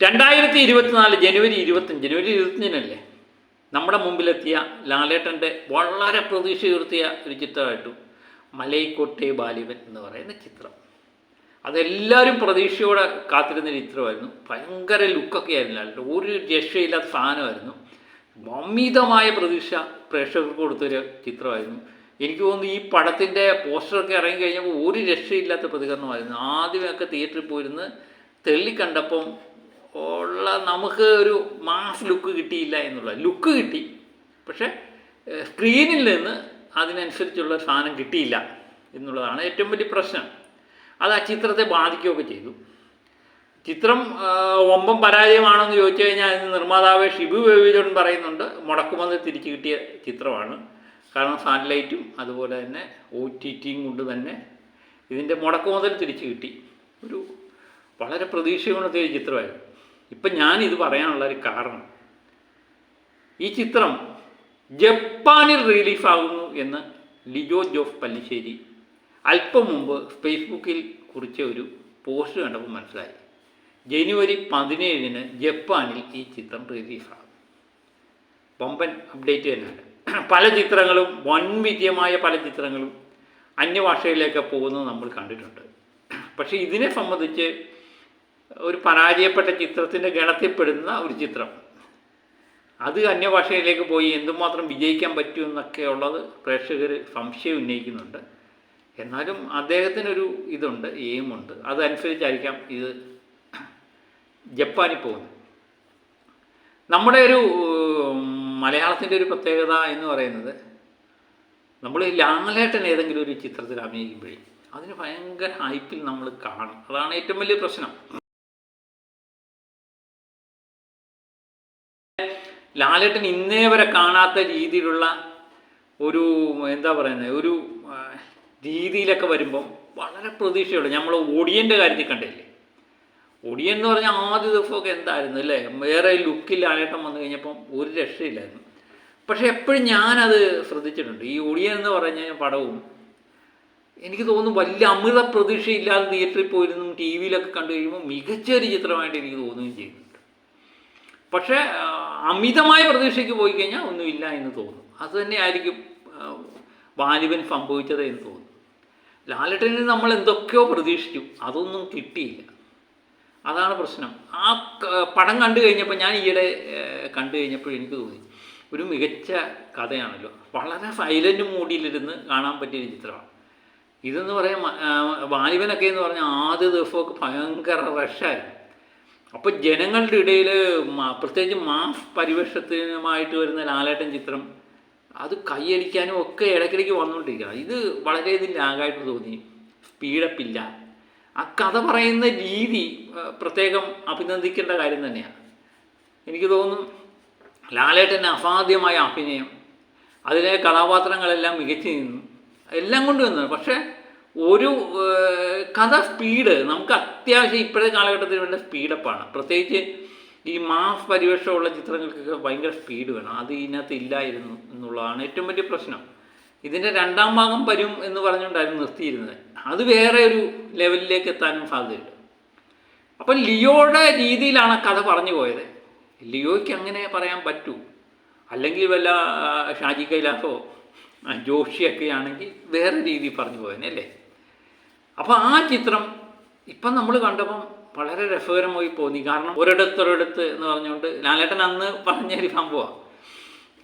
രണ്ടായിരത്തി ഇരുപത്തിനാല് ജനുവരി ഇരുപത്തഞ്ച് ജനുവരി ഇരുപത്തഞ്ചിനല്ലേ നമ്മുടെ മുമ്പിലെത്തിയ ലാലേട്ടന്റെ വളരെ പ്രതീക്ഷ ഉയർത്തിയ ഒരു ചിത്രമായിട്ടു മലൈക്കോട്ടെ ബാലിവൻ എന്ന് പറയുന്ന ചിത്രം. അതെല്ലാവരും പ്രതീക്ഷയോടെ കാത്തിരുന്ന ചിത്രമായിരുന്നു. ഭയങ്കര ലുക്കൊക്കെ ആയിരുന്നു ലാലേട്ടൻ ഒരു രക്ഷയില്ലാത്ത സാധനമായിരുന്നു. അമിതമായ പ്രതീക്ഷ പ്രേക്ഷകർക്ക് കൊടുത്തൊരു ചിത്രമായിരുന്നു. എനിക്ക് തോന്നുന്നു ഈ പടത്തിന്റെ പോസ്റ്ററൊക്കെ ഇറങ്ങി കഴിഞ്ഞപ്പോൾ ഒരു രക്ഷയില്ലാത്ത പ്രതികരണമായിരുന്നു. ആദ്യമൊക്കെ തിയേറ്ററിൽ പോയിരുന്ന് തെള്ളിക്കണ്ടപ്പം ഉള്ള നമുക്ക് ഒരു മാസ് ലുക്ക് കിട്ടിയില്ല എന്നുള്ള ലുക്ക് കിട്ടി. പക്ഷേ സ്ക്രീനിൽ നിന്ന് അതിനനുസരിച്ചുള്ള സാധനം കിട്ടിയില്ല എന്നുള്ളതാണ് ഏറ്റവും വലിയ പ്രശ്നം. അത് ആ ചിത്രത്തെ ബാധിക്കുകയൊക്കെ ചെയ്തു. ചിത്രം ഒമ്പം പരാജയമാണെന്ന് ചോദിച്ചു കഴിഞ്ഞാൽ അതിന് നിർമ്മാതാവ് ഷിബു ബേബിജോൺ പറയുന്നുണ്ട് മുടക്കുമതി തിരിച്ചു കിട്ടിയ ചിത്രമാണ്. കാരണം സാറ്റലൈറ്റും അതുപോലെ തന്നെ ഒ ടി ടിയും കൊണ്ട് തന്നെ ഇതിന്റെ മുടക്കുമുതൽ തിരിച്ചു കിട്ടി. ഒരു വളരെ പ്രതീക്ഷയുള്ള ചിത്രമായിരുന്നു. ഇപ്പം ഞാനിത് പറയാനുള്ള ഒരു കാരണം. ഈ ചിത്രം ജപ്പാനിൽ റിലീഫാകുന്നു എന്ന് ലിജോ ജോഫ് പല്ലിശ്ശേരി അല്പം മുമ്പ് ഫേസ്ബുക്കിൽ കുറിച്ച ഒരു പോസ്റ്റ് കണ്ടപ്പോൾ മനസ്സിലായി. ജനുവരി പതിനേഴിന് ജപ്പാനിൽ ഈ ചിത്രം റിലീഫാകും വമ്പൻ അപ്ഡേറ്റ് തന്നെയാണ്. പല ചിത്രങ്ങളും വൻ വിജയമായ പല ചിത്രങ്ങളും അന്യഭാഷയിലേക്ക് പോകുന്നത് നമ്മൾ കണ്ടിട്ടുണ്ട്. പക്ഷേ ഇതിനെ സംബന്ധിച്ച് ഒരു പരാജയപ്പെട്ട ചിത്രത്തിന്റെ ഗണത്തിൽപ്പെടുന്ന ഒരു ചിത്രം. അത് അന്യഭാഷയിലേക്ക് പോയി എന്തുമാത്രം വിജയിക്കാൻ പറ്റുമെന്നൊക്കെ ഉള്ളത് പ്രേക്ഷകർ സംശയം ഉന്നയിക്കുന്നുണ്ട്. എന്നാലും അദ്ദേഹത്തിനൊരു ഇതുണ്ട് എയിമുണ്ട്. അതനുസരിച്ചായിരിക്കാം ഇത് ജപ്പാനിൽ പോകുന്നത്. നമ്മുടെ ഒരു മലയാളത്തിന്റെ ഒരു പ്രത്യേകത എന്ന് പറയുന്നത് നമ്മൾ ലാലേട്ടൻ ഏതെങ്കിലും ഒരു ചിത്രത്തിൽ അഭിനയിക്കുമ്പോഴേ അതിന് ഭയങ്കര ഹൈപ്പിൽ നമ്മൾ കാണും. അതാണ് ഏറ്റവും വലിയ പ്രശ്നം. ലാലേട്ടൻ ഇന്നേ വരെ കാണാത്ത രീതിയിലുള്ള ഒരു എന്താ പറയുന്നത് ഒരു രീതിയിലൊക്കെ വരുമ്പം വളരെ പ്രതീക്ഷയുള്ളൂ നമ്മൾ ഒടിയന്റെ കാര്യത്തിൽ കണ്ടില്ലേ? ഒടിയൻ എന്ന് പറഞ്ഞാൽ ആദ്യ ദിവസമൊക്കെ എന്തായിരുന്നു അല്ലേ? വേറെ ലുക്കിൽ ലാലേട്ടൻ വന്നു കഴിഞ്ഞപ്പം ഒരു രക്ഷയില്ലായിരുന്നു. പക്ഷെ എപ്പോഴും ഞാനത് ശ്രദ്ധിച്ചിട്ടുണ്ട്. ഈ ഒടിയൻ എന്ന് പറഞ്ഞ പടവും എനിക്ക് തോന്നുന്നു വലിയ അമൃത പ്രതീക്ഷയില്ലാതെ തിയേറ്ററിൽ പോയിരുന്നു ടി വിയിലൊക്കെ കണ്ടു കഴിയുമ്പോൾ മികച്ച ഒരു ചിത്രമായിട്ട് എനിക്ക് തോന്നുകയും ചെയ്യുന്നുണ്ട് പക്ഷേ അമിതമായ പ്രതീക്ഷയ്ക്ക് പോയി കഴിഞ്ഞാൽ ഒന്നുമില്ല എന്ന് തോന്നും. അത് തന്നെയായിരിക്കും വാലിബൻ സംഭവിച്ചത് എന്ന് തോന്നുന്നു ലാലട്ടനിൽ നമ്മൾ എന്തൊക്കെയോ പ്രതീക്ഷിച്ചു അതൊന്നും കിട്ടിയില്ല. അതാണ് പ്രശ്നം. ആ പടം കണ്ടു കഴിഞ്ഞപ്പോൾ ഞാൻ ഈയിടെ കണ്ടു കഴിഞ്ഞപ്പോൾ എനിക്ക് തോന്നി ഒരു മികച്ച കഥയാണല്ലോ. വളരെ സൈലന്റ് മൂഡിയിലിരുന്ന് കാണാൻ പറ്റിയ ചിത്രമാണ്. ഇതെന്ന് പറയാൻ വാലിബനൊക്കെ എന്ന് പറഞ്ഞാൽ ആദ്യ ദിവസമൊക്കെ ഭയങ്കര റഷായിരുന്നു അപ്പോൾ ജനങ്ങളുടെ ഇടയിൽ പ്രത്യേകിച്ച് മാസ് പരിവേഷത്തിനുമായിട്ട് വരുന്ന ലാലേട്ടൻ ചിത്രം അത് കൈയടിക്കാനും ഒക്കെ ഇടയ്ക്കിടയ്ക്ക് വന്നുകൊണ്ടിരിക്കുകയാണ് ഇത് വളരെ ഇതിൽ ലാഗായിട്ട് തോന്നി. സ്പീഡപ്പില്ല ആ കഥ പറയുന്ന രീതി പ്രത്യേകം അഭിനന്ദിക്കേണ്ട കാര്യം തന്നെയാണ്. എനിക്ക് തോന്നുന്നു ലാലേട്ടന്റെ അസാധ്യമായ അഭിനയം അതിലെ കഥാപാത്രങ്ങളെല്ലാം മികച്ചു നിന്നു. എല്ലാം കൊണ്ടുവന്നു. പക്ഷേ ഒരു കഥ സ്പീഡ് നമുക്ക് അത്യാവശ്യം ഇപ്പോഴത്തെ കാലഘട്ടത്തിൽ വേണ്ട സ്പീഡപ്പാണ്. പ്രത്യേകിച്ച് ഈ മാസ് പരിവേഷമുള്ള ചിത്രങ്ങൾക്കൊക്കെ ഭയങ്കര സ്പീഡ് വേണം. അത് ഇതിനകത്ത് ഇല്ലായിരുന്നു എന്നുള്ളതാണ് ഏറ്റവും വലിയ പ്രശ്നം. ഇതിന്റെ രണ്ടാം ഭാഗം വരും എന്ന് പറഞ്ഞുകൊണ്ടായിരുന്നു നിർത്തിയിരുന്നത്. അത് വേറെ ഒരു ലെവലിലേക്ക് എത്താനും സാധ്യതയുണ്ട്. അപ്പം ലിയോയുടെ രീതിയിലാണ് കഥ പറഞ്ഞു പോയത്. ലിയോയ്ക്ക് അങ്ങനെ പറയാൻ പറ്റൂ. അല്ലെങ്കിൽ വല്ല ഷാജി കൈലാസോ ജോഷിയൊക്കെ ആണെങ്കിൽ വേറെ രീതി പറഞ്ഞു പോയതിനല്ലേ അല്ലേ? അപ്പോൾ ആ ചിത്രം ഇപ്പം നമ്മൾ കണ്ടപ്പം വളരെ രസകരമായി തോന്നി കാരണം ഒരിടത്തൊരിടത്ത് എന്ന് പറഞ്ഞുകൊണ്ട് ലാലേട്ടൻ അന്ന് പറഞ്ഞൊരു സംഭവമാണ്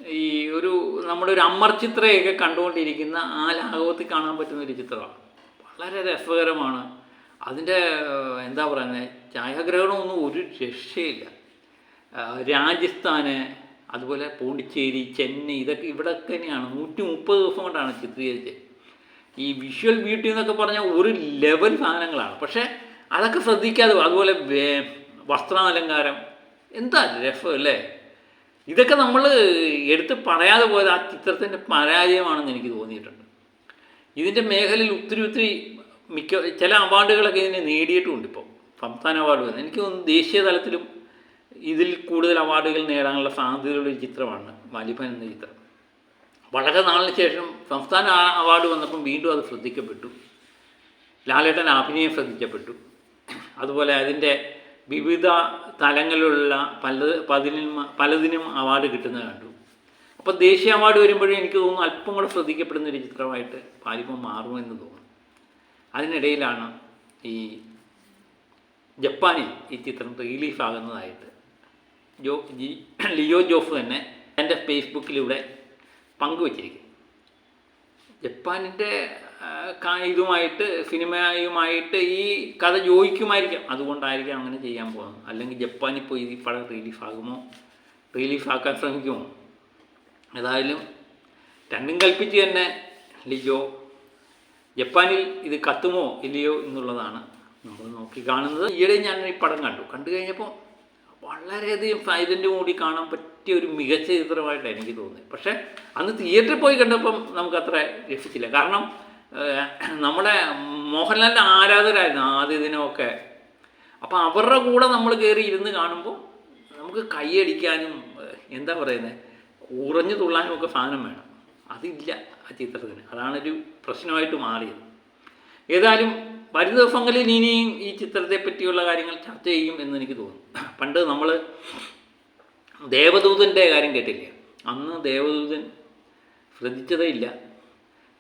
ഈ ഒരു നമ്മുടെ ഒരു അമർ ചിത്രയൊക്കെ കണ്ടുകൊണ്ടിരിക്കുന്ന ആ ലാഘവത്തിൽ കാണാൻ പറ്റുന്ന ഒരു ചിത്രമാണ്. വളരെ രസകരമാണ്. അതിന്റെ എന്താ പറയുന്നത് ഛായാഗ്രഹണമൊന്നും ഒരു രക്ഷയില്ല. രാജസ്ഥാന് അതുപോലെ പോണ്ടിച്ചേരി ചെന്നൈ ഇതൊക്കെ ഇവിടെ തന്നെയാണ്. നൂറ്റി മുപ്പത് ദിവസം കൊണ്ടാണ് ചിത്രീകരിച്ചത്. ഈ വിഷ്വൽ ബ്യൂട്ടി എന്നൊക്കെ പറഞ്ഞാൽ ഒരു ലെവൽ സാധനങ്ങളാണ്. പക്ഷേ അതൊക്കെ ശ്രദ്ധിക്കാതെ അതുപോലെ വസ്ത്രാലങ്കാരം എന്താ രസം അല്ലേ? ഇതൊക്കെ നമ്മൾ എടുത്ത് പറയാതെ പോയത് ആ ചിത്രത്തിന്റെ പരാജയമാണെന്ന് എനിക്ക് തോന്നിയിട്ടുണ്ട്. ഇതിന്റെ മേഖലയിൽ ഒത്തിരി ഒത്തിരി മിക്ക ചില അവാർഡുകളൊക്കെ ഇതിനെ നേടിയിട്ടുമുണ്ട് ഇപ്പോൾ സംസ്ഥാന അവാർഡ് വന്നു എനിക്ക് തോന്നുന്നു ദേശീയ തലത്തിലും ഇതിൽ കൂടുതൽ അവാർഡുകൾ നേടാനുള്ള സാധ്യതയുള്ള ഒരു ചിത്രമാണ് വാലിബൻ എന്ന ചിത്രം. വളരെ നാളിന് ശേഷം സംസ്ഥാന അവാർഡ് വന്നപ്പം വീണ്ടും അത് ശ്രദ്ധിക്കപ്പെട്ടു. ലാലേട്ടൻ അഭിനയം ശ്രദ്ധിക്കപ്പെട്ടു. അതുപോലെ അതിന്റെ വിവിധ തലങ്ങളിലുള്ള പല പതിനും പലതിനും അവാർഡ് കിട്ടുന്നത് കണ്ടു. അപ്പോൾ ദേശീയ അവാർഡ് വരുമ്പോഴും എനിക്ക് തോന്നുന്നു അല്പം കൂടെ ശ്രദ്ധിക്കപ്പെടുന്ന ഒരു ചിത്രമായിട്ട് പാലിപ്പം മാറുമെന്ന് തോന്നുന്നു. അതിനിടയിലാണ് ഈ ജപ്പാനിൽ ഈ ചിത്രം റിലീഫാകുന്നതായിട്ട് ജോ ജി ലിയോ ജോഫ് തന്നെ എന്റെ ഫേസ്ബുക്കിലൂടെ പങ്കുവച്ചിരിക്കുന്നു ജപ്പാനിന്റെ ഇതുമായിട്ട് സിനിമയുമായിട്ട് ഈ കഥ യോജിക്കുമായിരിക്കാം അതുകൊണ്ടായിരിക്കാം അങ്ങനെ ചെയ്യാൻ പോകുന്നത്. അല്ലെങ്കിൽ ജപ്പാനിൽ പോയി ഈ പടം റിലീഫാകുമോ? റിലീഫാക്കാൻ ശ്രമിക്കുമോ? ഏതായാലും രണ്ടും കൽപ്പിച്ച് തന്നെ ലിജോ ജപ്പാനിൽ ഇത് കത്തുമോ ഇല്ലയോ എന്നുള്ളതാണ് നമ്മൾ നോക്കി കാണുന്നത്. ഈയിടെ ഞാൻ ഈ പടം കണ്ടു. കണ്ടു കഴിഞ്ഞപ്പോൾ വളരെയധികം സൈലന്റ് കൂടി കാണാൻ പറ്റിയ ഒരു മികച്ച ചിത്രമായിട്ടാണ് എനിക്ക് തോന്നിയത്. പക്ഷേ അന്ന് തിയേറ്ററിൽ പോയി കണ്ടപ്പം നമുക്കത്ര രസിച്ചില്ല. കാരണം നമ്മുടെ മോഹൻലാലിന്റെ ആരാധകരായിരുന്നു ആദ്യ ദിനമൊക്കെ. അപ്പോൾ അവരുടെ കൂടെ നമ്മൾ കയറി ഇരുന്ന് കാണുമ്പോൾ നമുക്ക് കൈയടിക്കാനും എന്താ പറയുന്നത് ഉറഞ്ഞു തുള്ളാനും ഒക്കെ സാധനം വേണം. അതില്ല ആ ചിത്രത്തിന്. അതാണൊരു പ്രശ്നമായിട്ട് മാറിയത്. ഏതായാലും വരും ദിവസങ്ങളിൽ ഇനിയും ഈ ചിത്രത്തെ പറ്റിയുള്ള കാര്യങ്ങൾ ചർച്ച ചെയ്യും എന്ന് എനിക്ക് തോന്നുന്നു. പണ്ട് നമ്മൾ ദേവദൂതന്റെ കാര്യം കേട്ടില്ല? അന്ന് ദേവദൂതൻ ശ്രദ്ധിച്ചതേ ഇല്ല.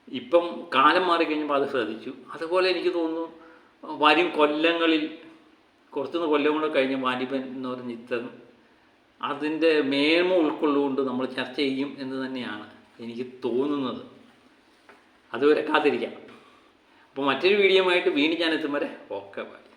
ഇപ്പം കാലം മാറിക്കഴിഞ്ഞപ്പോൾ അത് ശ്രദ്ധിച്ചു. അതുപോലെ എനിക്ക് തോന്നുന്നു വരും കൊല്ലങ്ങളിൽ കുറച്ചൊന്ന് കൊല്ലം കൂടെ കഴിഞ്ഞ് വാലിബൻ എന്ന് പറഞ്ഞ ചിത്രം അതിന്റെ മേന്മ ഉൾക്കൊള്ളുകൊണ്ട് നമ്മൾ ചർച്ച ചെയ്യും എന്ന് തന്നെയാണ് എനിക്ക് തോന്നുന്നത്. അതുവരെ കാത്തിരിക്കാം. അപ്പോൾ മറ്റൊരു വീഡിയോ ആയിട്ട് വീണ്ടും ഞാൻ എത്തും വരെ. Okay bye.